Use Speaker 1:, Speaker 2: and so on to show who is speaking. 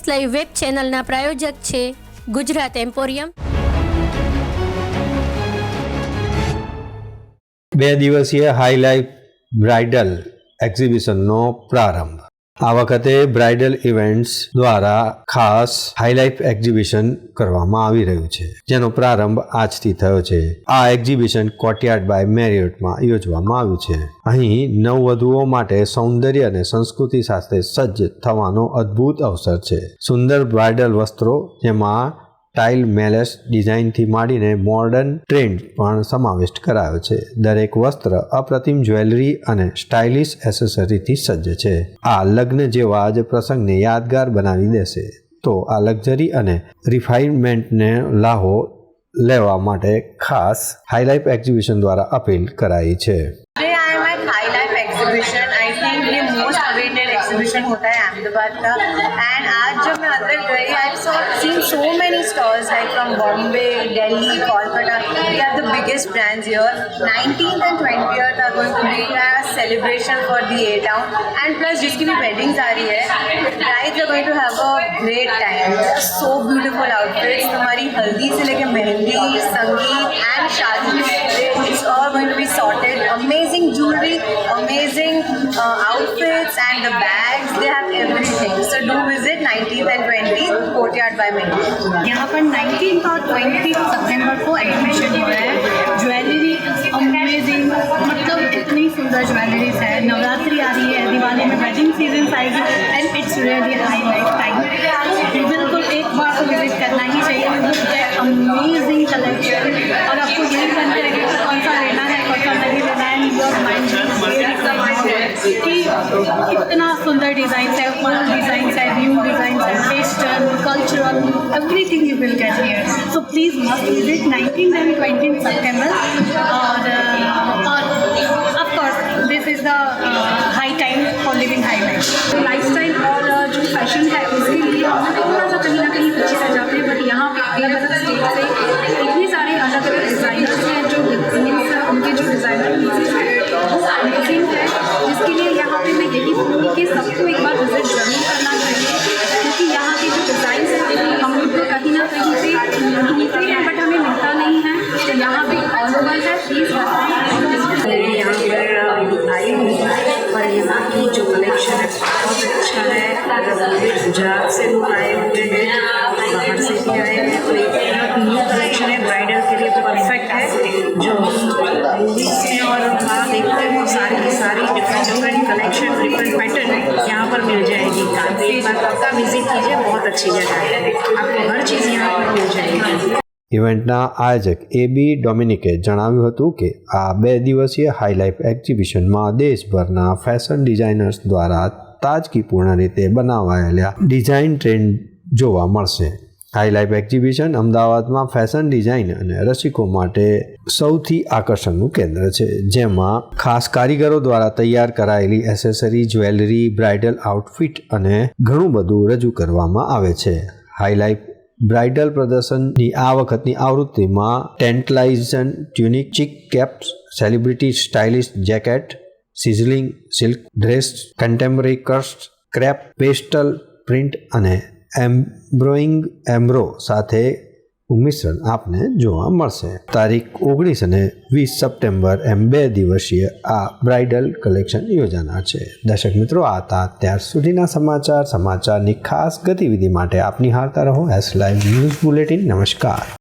Speaker 1: S live web ચેનલના પ્રાયોજક છે Gujarat emporium.
Speaker 2: બે દિવસીય હાઈલાઇટ બ્રાઇડલ એક્ઝિબિશનનો પ્રારંભ. આ વખતે બ્રાઇડલ ઇવેન્ટ્સ દ્વારા ખાસ હાઈલાઇફ એક્ઝિબિશન કરવામાં આવી રહ્યું છે, જેનો પ્રારંભ આજથી થયો છે. આ એક્ઝિબિશન કોર્ટયાર્ડ બાય મેરિયટમાં યોજવામાં આવ્યું છે. અહીં નવવધુઓ માટે સૌંદર્ય અને સંસ્કૃતિ સાથે સજ્જ થવાનો અદ્ભુત અવસર છે. સુંદર બ્રાઇડલ વસ્ત્રો, જેમાં ટાઇલ મેલેસ ડિઝાઇનથી માંડીને મોડર્ન ટ્રેન્ડ પણ સમાવિષ્ટ કરાયો છે દરેક વસ્ત્ર અપ્રતિમ જ્વેલરી અને સ્ટાઇલિશ એસેસરીથી સજ્જ છે આ લગ્ન જેવા જ પ્રસંગને યાદગાર બનાવી દેશે તો આ લક્ઝરી અને રિફાઇનમેન્ટને લાહો લેવા માટે ખાસ હાઈલાઇટ એક્ઝિબિશન દ્વારા અપીલ કરાઈ છે
Speaker 3: Today I am at High Life exhibition. I think ये most awaited exhibition होता है अहमदाबाद का एंड आज जब मैं अंदर गई I saw seen so many stalls like from Bombay Delhi Kolkata we are the biggest brands here 19th and 20th are going to be a celebration for the A town and plus जिसकी भी weddings आ रही है brides are going to have a great time so beautiful outfits तुम्हारी हल्दी से लेके मेहंदी संगीत uh, outfits and the bags they have everything so do visit 19th and 20th courtyard by Mehndi
Speaker 4: यहाँ पर 19th और 20th सितंबर को एडमिशन हो रहा है ज्वेलरी अमेजिंग मतलब इतनी सुंदर ज्वेलरीज है नवरात्रि आ रही है दिवाली में वेडिंग सीजन आएगी and it's really high life कि इतना सुंदर डिज़ाइन है फन डिज़ाइन है न्यू डिज़ाइन है western cultural everything you will get here so please must visit 19 and 20 सितंबर सारी की
Speaker 3: सारी different different collection different pattern यहाँ पर मिल जाएगी आप एक बार पक्का विजिट कीजिए बहुत अच्छी जगह है आपको हर चीज़ यहाँ पर मिल जाएगी
Speaker 2: ઇવેન્ટના આયોજક એ બી ડોમિનિકે જણાવ્યું હતું કે આ બે દિવસીય હાઈલાઇફ એક્ઝિબિશનમાં દેશભરના ફેશન ડિઝાઇનર્સ દ્વારા તાજગીપૂર્ણ રીતે બનાવાયેલા ડિઝાઇન ટ્રેન્ડ જોવા મળશે હાઈલાઇફ એક્ઝિબિશન અમદાવાદમાં ફેશન ડિઝાઇન અને રસિકો માટે સૌથી આકર્ષણનું કેન્દ્ર છે, જેમાં ખાસ કારીગરો દ્વારા તૈયાર કરાયેલી એસેસરી, જ્વેલરી, બ્રાઇડલ આઉટફિટ અને ઘણું બધું રજૂ કરવામાં આવે છે. હાઈલાઇફ બ્રાઇડલ પ્રદર્શનની આ વખતની આવૃત્તિમાં tantalising, tunic chic capes, celebrity stylish jacket, sizzling silk dress, contemporary કસ્ટ crepe pastel print અને એમ્બ્રોઈંગ એમ્બ્રો સાથે મિશ્રણ આપને જોવા મળશે. તારીખ ઓગણીસ અને વીસ સપ્ટેમ્બર એમ બે દિવસીય આ બ્રાઇડલ કલેક્શન યોજાનાર છે. દર્શક મિત્રો, આ હતા ત્યાર સુધીના સમાચાર. સમાચારની ખાસ ગતિવિધિ માટે આપ નિહાળતા રહો. એસ લાઈવ ન્યૂઝ બુલેટિન નમસ્કાર.